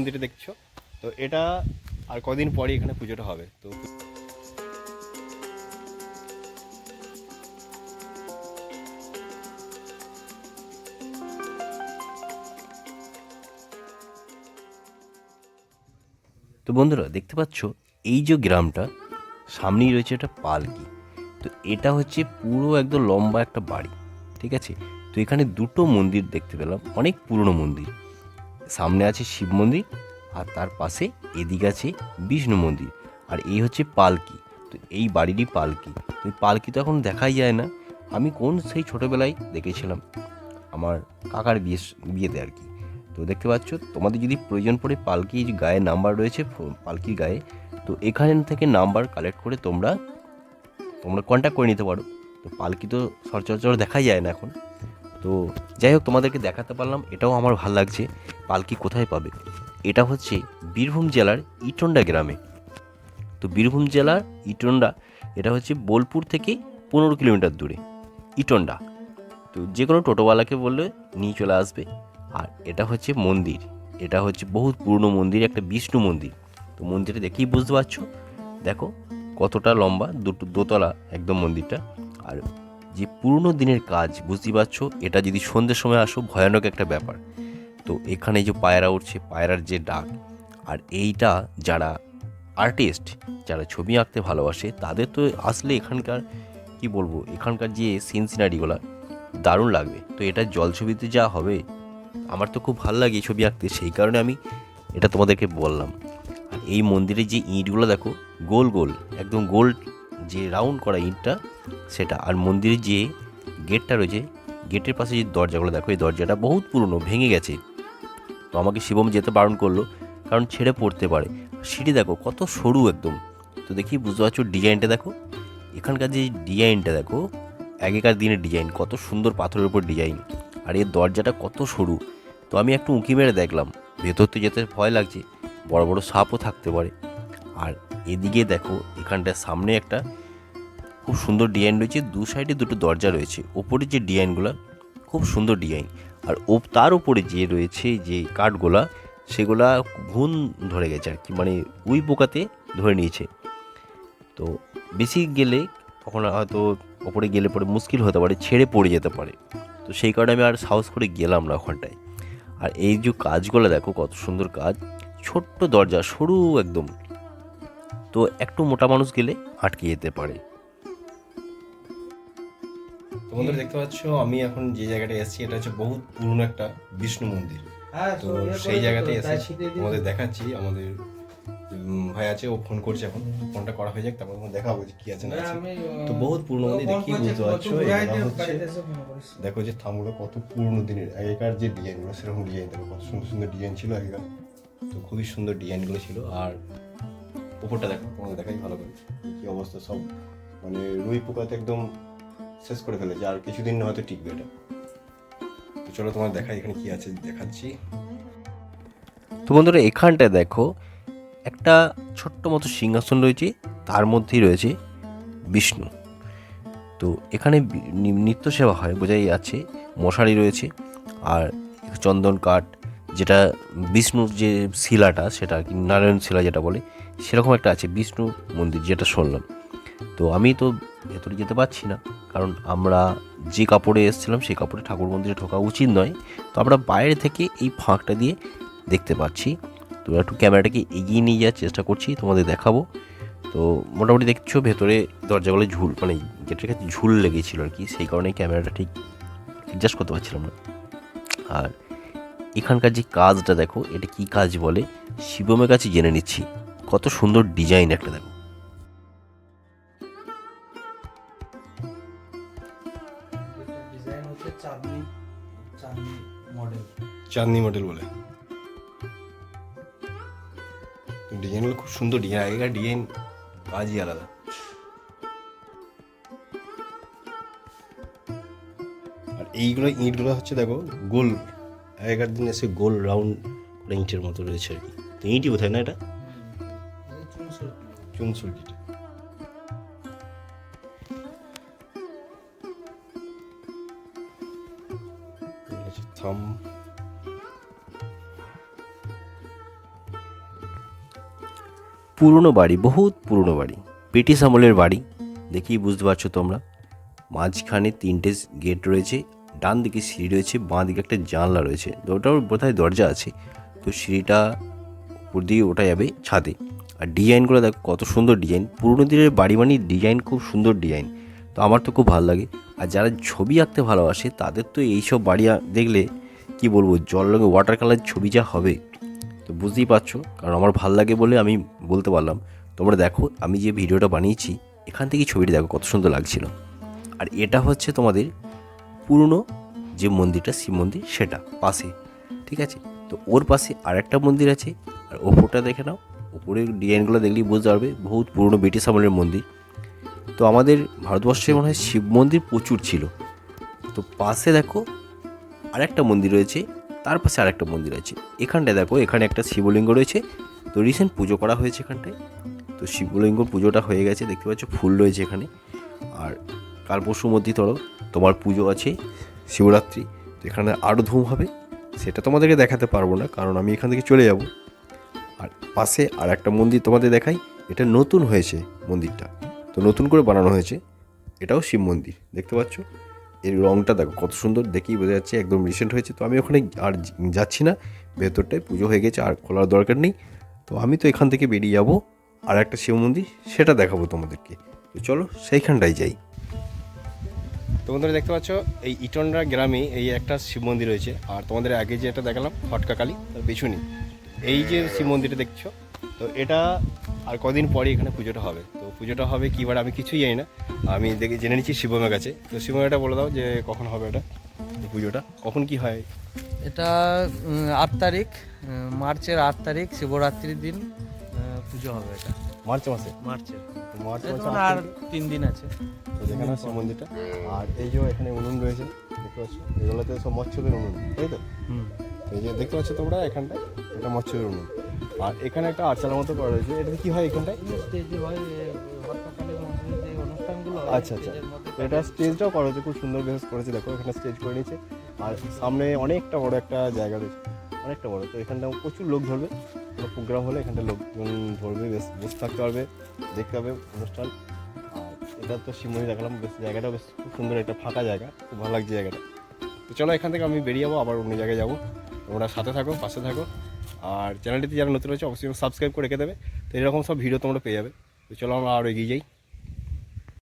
মন্দিরটা দেখছ? তো এটা আর কদিন পরে এখানে পুজোটা হবে। তো তো বন্ধুরা, দেখতে পাচ্ছ, এই যে গ্রামটা, সামনেই রয়েছে একটা পালকি। তো এটা হচ্ছে পুরো একদম লম্বা একটা বাড়ি, ঠিক আছে? তো এখানে দুটো মন্দির দেখতে পেলাম, অনেক পুরনো মন্দির। সামনে আছে শিব মন্দির আর তার পাশে এদিকে আছে বিষ্ণু মন্দির। আর এই হচ্ছে পালকি। তো এই বাড়িরই পালকি। তো পালকি তো এখন দেখাই যায় না। আমি কোন সেই ছোটোবেলায় দেখেছিলাম আমার কাকার বিয়ে, বিয়েতে আর কি। তো দেখতে পাচ্ছ, তোমাদের যদি প্রয়োজন পড়ে পালকির গায়ে নাম্বার রয়েছে পালকির গায়ে, তো এখান থেকে নাম্বার কালেক্ট করে তোমরা তোমরা কন্ট্যাক্ট করে নিতে পারো। তো পালকি তো সচরাচর দেখাই যায় না এখন। তো যাই হোক, তোমাদেরকে দেখাতে পারলাম, এটাও আমার ভালো লাগছে। পালকি কোথায় পাবে? এটা হচ্ছে বীরভূম জেলার ইটন্ডা গ্রামে। তো বীরভূম জেলার ইটন্ডা, এটা হচ্ছে বোলপুর থেকে পনেরো কিলোমিটার দূরে, ইটন্ডা। তো যে কোনো টোটোওয়ালাকে বললে নিয়ে চলে আসবে। আর এটা হচ্ছে মন্দির, এটা হচ্ছে বহুত পুরনো মন্দির, একটা বিষ্ণু মন্দির। তো মন্দিরটা দেখেই বুঝতে পারছ? দেখো কতটা লম্বা, দুটো দোতলা একদম মন্দিরটা। আর পুরনো দিনের কাজ, বুঝতেই পারছ? এটা যদি সন্ধ্যের সময় আসো, ভয়ানক একটা ব্যাপার। তো এখানে যে পায়রা উঠছে, পায়রার যে ডাক, আর এইটা যারা আর্টিস্ট যারা ছবি আঁকতে ভালোবাসে, তাদের তো আসলে এখানকার, কি বলব, এখানকার যে সিন সিনারিগুলো দারুণ লাগবে। তো এটা জল ছবিতে যা হবে, আমার তো খুব ভালো লাগে ছবি আঁকতে, সেই কারণে আমি এটা তোমাদেরকে বললাম। আর এই মন্দিরের যে ইঁটগুলো দেখো, গোল গোল, একদম গোল যে রাউন্ড করা ইঁটটা, সেটা। আর মন্দিরের যে গেটটা রয়েছে, গেটের পাশে যে দরজাগুলো, দেখো এই দরজাটা বহুত পুরনো, ভেঙে গেছে। তো আমাকে শিবম যেতে বারণ করল, কারণ ছেড়ে পড়তে পারে। সিঁড়ি দেখো, কত সরু একদম। তো দেখি বুঝতে পারছ ডিজাইনটা দেখো। এখানকার যে ডিজাইনটা দেখো, আগেকার দিনের ডিজাইন, কত সুন্দর পাথরের উপর ডিজাইন। আর এর দরজাটা কত সরু। তো আমি একটু উঁকি মেরে দেখলাম, ভেতর তো যেতে ভয় লাগছে, বড় বড় সাপও থাকতে পারে। আর এদিকে দেখো, এখানটার সামনে একটা খুব সুন্দর ডিজাইন রয়েছে, দু সাইডে দুটো দরজা রয়েছে। ওপরে যে ডিজাইনগুলো খুব সুন্দর ডিজাইন আর ও তার উপরে যে রয়েছে যে কাঠগুলা সেগুলা ঘুণ ধরে গেছে আর কি মানে উই পোকাতে ধরে নিয়েছে। তো বেশি গেলে তখন হয়তো ওপরে গেলে পরে মুশকিল হতে পারে, ছেড়ে পড়ে যেতে পারে। তো সেই কারণে আমি আর সাহস করে গেলাম না ওখানটায়। আর এই যে কাজগুলো দেখো, কত সুন্দর কাজ। ছোট্ট দরজা, সরু একদম। তো একটু মোটা মানুষ গেলে আটকে যেতে পারে। তোমাদের দেখতে পাচ্ছ আমি এখন যে জায়গাটায় এসেছি এটা হচ্ছে বহুত পুরনো একটা বিষ্ণু মন্দির। হ্যাঁ, তো সেই জায়গাতে এসেছি। তোমাদের দেখাচ্ছি আমাদের ভাই আছে ও ফোন করছে এখন। ফোনটা করা হয়ে যাক তারপর তোমার দেখাবো যে কি আছে না আছে। তো বহুত পুরনো মন্দির দেখি বুঝতে পারছ? হচ্ছে দেখো যে থামগুলো কত পুরনো দিনের আগেকার যে ডিজাইনগুলো সেরকম ডিজাইন দেখো কত সুন্দর সুন্দর ডিজাইন ছিল আগেকার। তো খুবই সুন্দর ডিজাইনগুলো ছিল আর উপরটা দেখো। তোমাদের দেখাই ভালো করে। কি অবস্থা সব। মানে রুই পোকাতে একদম শেষ করে ফেলেছে আর কিছুদিন না হয়তো টিকবে এটা। তো চলো তোমার দেখাই এখানে কি আছে দেখাচ্ছি। তো বন্ধুরা এখানটায় দেখো একটা ছোট্ট মতো সিংহাসন রয়েছে তার মধ্যেই রয়েছে বিষ্ণু। তো এখানে বি- নি- নিত্য সেবা হয় বোঝাই যাচ্ছে মশারি রয়েছে আর চন্দন কাঠ যেটা বিষ্ণুর যে শিলাটা সেটা আর কি নারায়ণ শিলা যেটা বলে সেরকম একটা আছে, বিষ্ণু মন্দির যেটা শুনলাম। তো আমি তো ভেতরে যেতে পারছি না, কারণ আমরা যে কাপড়ে এসেছিলাম সেই কাপড়ে ঠাকুর মন্দিরে ঢোকা উচিত নয়। তো আমরা বাইরে থেকে এই ফাঁকটা দিয়ে দেখতে পাচ্ছি। তো একটু ক্যামেরাটাকে এগিয়ে নিয়ে যাওয়ার চেষ্টা করছি, তোমাদের দেখাবো। তো মোটামুটি দেখছ ভেতরে দরজাগুলো ঝুল মানে গেটের কাছে ঝুল লেগেছিল আর কি, সেই কারণে ক্যামেরাটা ঠিক অ্যাডজাস্ট করতে পারছিলাম না। আর এখানকার যে কাজটা দেখো, এটা কি কাজ বলে, শিবমের কাছে জেনে নিচ্ছি। কত সুন্দর ডিজাইন একটা দেখো। চাঁদনি মডেল বলে। ডিজাইনগুলো খুব সুন্দর, ডিজাইন আগেকার ডিজাইন কাজই আলাদা। আর এইগুলো ইঁটগুলো হচ্ছে দেখো, গোল। আগেকার দিনে এসে গোল রাউন্ড করে ইঁটের মতো রয়েছে আর কি। তো ইঁটই বোধহয় না এটা? চুনসুলটিটা থাম পুরনো বাড়ি, বহুত পুরনো বাড়ি। ব্রিটিশ আমলের বাড়ি। দেখেই বুঝতে পারছ তোমরা। মাঝখানে তিনটে গেট রয়েছে। ডান দিকে সিঁড়ি রয়েছে, বাঁ দিকে একটা জানলা রয়েছে। ওটার বোধহয় দরজা আছে? তো সিঁড়িটা উপর দিয়ে ওটা যাবে ছাদে। আর ডিজাইনগুলো দেখো, কত সুন্দর ডিজাইন পুরনো দিনের বাড়ি মানে ডিজাইন খুব সুন্দর ডিজাইন তো আমার তো খুব ভালো লাগে। আর যারা ছবি আঁকতে ভালোবাসে, তাদের তো এইসব বাড়ি দেখলে কি বলব, জল রঙে ওয়াটার কালার ছবি যা হবে, তো বুঝতেই পারছ। কারণ আমার ভালো লাগে বলে আমি বলতে পারলাম। তোমরা দেখো, আমি যে ভিডিওটা বানিয়েছি, এখান থেকে ছবিটা দেখো, কত সুন্দর লাগছিল। আর এটা হচ্ছে তোমাদের পুরনো যে মন্দিরটা, শিব মন্দির, সেটা, পাশে, ঠিক আছে? তো ওর পাশে আরেকটা মন্দির আছে, আর ওপরটা দেখে নাও। ওপরের ডিজাইনগুলো দেখলেই বুঝতে পারবে, বহুত পুরনো ব্রিটিশ আমলের মন্দির। তো আমাদের ভারতবর্ষে মনে হয় শিব মন্দির প্রচুর ছিল। তো পাশে দেখো আরেকটা মন্দির রয়েছে, তার পাশে আরেকটা মন্দির আছে এখানটায় দেখো, এখানে একটা শিবলিঙ্গ রয়েছে। তো রিসেন্ট পুজো করা হয়েছে এখানটায়। তো শিবলিঙ্গ পুজোটা হয়ে গেছে, দেখতে পাচ্ছ ফুল রয়েছে এখানে। আর কাল পরশুর মধ্যেই ধরো, তোমার পুজো আছে, শিবরাত্রি। তো এখানে আরও ধুম হবে, সেটা তোমাদেরকে দেখাতে পারব না, কারণ আমি এখান থেকে চলে যাব। আর পাশে আর একটা মন্দির তোমাদের দেখাই। এটা নতুন হয়েছে মন্দিরটা। তো নতুন করে বানানো হয়েছে। এটাও শিব মন্দির, দেখতে পাচ্ছ? এর রঙটা দেখো, কত সুন্দর, দেখেই বোঝা যাচ্ছে একদম রিসেন্ট হয়েছে। তো আমি ওখানে আর যাচ্ছি না, ভেতরটায় পুজো হয়ে গেছে, আর খোলার দরকার নেই। তো আমি তো এখান থেকে বেরিয়ে যাব, আর একটা শিব মন্দির, সেটা দেখাবো তোমাদেরকে। তো চলো, সেইখানটায় যাই। তোমাদের দেখতে পাচ্ছ, এই ইটনরা গ্রামে এই একটা শিব মন্দির রয়েছে। আর তোমাদের আগে যে একটা দেখালাম ফটকাকালী তার পিছনে এই যে শিব মন্দিরটা দেখছ তো এটা আর কদিন পরে এখানে পুজোটা হবে। তো পুজোটা হবে কী বার আমি কিছুই জানি না। আমি দেখে জেনে নিচ্ছি শিবমের কাছে। তো শিবমেটা বলে দাও যে কখন হবে এটা পুজোটা কখন কি হয়। এটা আট তারিখ মার্চের আট তারিখ শিবরাত্রির দিন পুজো হবে এটা। মার্চ মাসে? মার্চে তো মার্চ মাসে আর তিন দিন আছে। তো যেখানে শিব মন্দিরটা। আর এই যে এখানে উনুন রয়েছে দেখতে পাচ্ছ? এগুলোতে সব মৎস্যদের উনুন তাই তো? হুম। এই যে দেখতে পাচ্ছ তোমরা এখানটায়? এটা মৎস্যদের উনুন। আর এখানে একটা আরচালার মতো করা রয়েছে। এটা কি হয় এখানটায়? আচ্ছা, আচ্ছা। এটা স্টেজটাও করা হয়েছে খুব সুন্দর বেশ করেছে। দেখো এখানে স্টেজ করে নিয়েছে। আর সামনে অনেকটা বড় একটা জায়গা রয়েছে। অনেকটা বড়। তো এখানটা প্রচুর লোক ধরবে। কোনো প্রোগ্রাম হলে এখানটা লোকজন ধরবে বেশ বসে থাকতে পারবে দেখতে পাবে অনুষ্ঠান। আর এটা তো শিবমন্দির দেখালাম বেশ জায়গাটা বেশ খুব সুন্দর একটা ফাঁকা জায়গা। খুব ভালো লাগছে জায়গাটা। তো চলো এখান থেকে আমি বেরিয়ে যাব আবার অন্য জায়গায় যাব। তোমরা সাথে থাকো, পাশে থাকো। আর চ্যানেলটিতে যারা নতুন রয়েছে, অবশ্যই সাবস্ক্রাইব করে রেখে দেবে। তো এরকম সব ভিডিও তোমরা পেয়ে যাবে। তো চলো আমরা আরও এগিয়ে যাই।